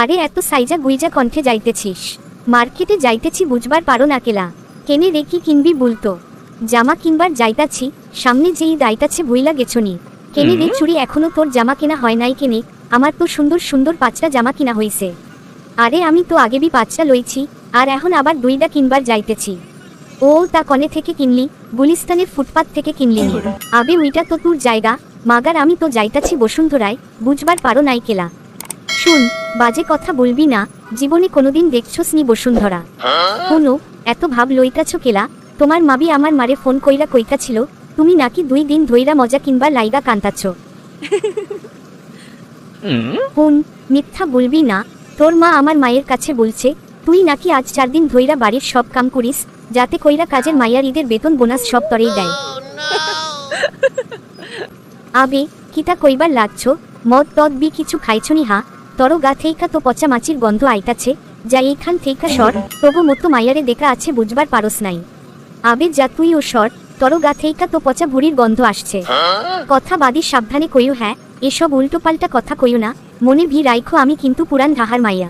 আরে এত সাইজা গুইজা কণ্ঠে যাইতেছিস। মার্কেটে যাইতেছি বুঝবার পারো না কেলা। কেনে রে কি কিনবি বলতো। জামা কিনবার যাইতাছি সামনে যেই দাইতাছে বইলা গেছনি। কেনে রে চুরি এখনও তোর জামা কেনা হয় নাই কেনে আমার তো সুন্দর সুন্দর পাঁচটা জামা কিনা হইছে। আরে আমি তো আগে বি পাঁচটা লইছি আর এখন আবার দুইটা কিনবার যাইতেছি। ও তা কনে থেকে কিনলি গুলিস্তানের ফুটপাত থেকে কিনলি। আবে উইটা তো তোর জায়গা মাগার আমি তো যাইতাছি বসুন্ধরায় বুঝবার পারো নাই কেলা। শুন, বাজে কথা বলবি না, জীবনে কোনোদিন দেখছস নি বসুন্ধরা। কোনো এত ভাব লইতাছ কেলা, তোমার মাবি আমার মারে ফোন কইরা কইতা ছিল তুমি নাকি দুই দিন ধইরা মজা কিনবার লাইগা কান্তাচ্ছ। হুন, মিথ্যা বলবি না, তোর মা আমার মায়ের কাছে বলছে, তুই নাকি আজ চার দিন ধইরা বাড়ির সব কাম করিস, যাতে কইরা কাজের মাইয়ার ঈদের বেতন বোনাস সব তরেই দেয়। আবে, কিতা কইবার লাগছ মদ তদ বি কিছু খাইছনি হা তর গা থেইকা তো পচা মাছির গন্ধ আইতাছে যা এইখান থেইকা সর তবু মতো মাইয়ারে দেখা আছে বুঝবার পারস নাই। আবে যা তুই ও সর তর গা থেইকা তো পচা ভুড়ির গন্ধ আসছে। কথা বাদি সাবধানে কইও হ্যাঁ এসব উল্টোপাল্টা কথা কইও না মনে ভি রাইখো আমি কিন্তু পুরান ঢাহার মাইয়া।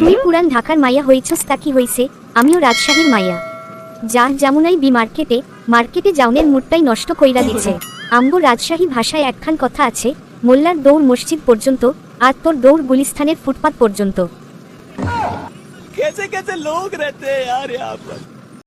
তুই পুরান ঢাকার মাইয়া হইছস তা কি হইছে আমিও রাজশাহীর মাইয়া। যা যেমনই বি মার্কেটে মার্কেটে যাওনের মুডটাই নষ্ট কইরা দিছে। আমগো রাজশাহী ভাষায় একখান কথা আছে মোল্লার দৌড় মসজিদ পর্যন্ত আর তোর দৌড় গুলিস্তানের ফুটপাত পর্যন্ত कैसे कैसे लोग रहते हैं यार यहाँ पर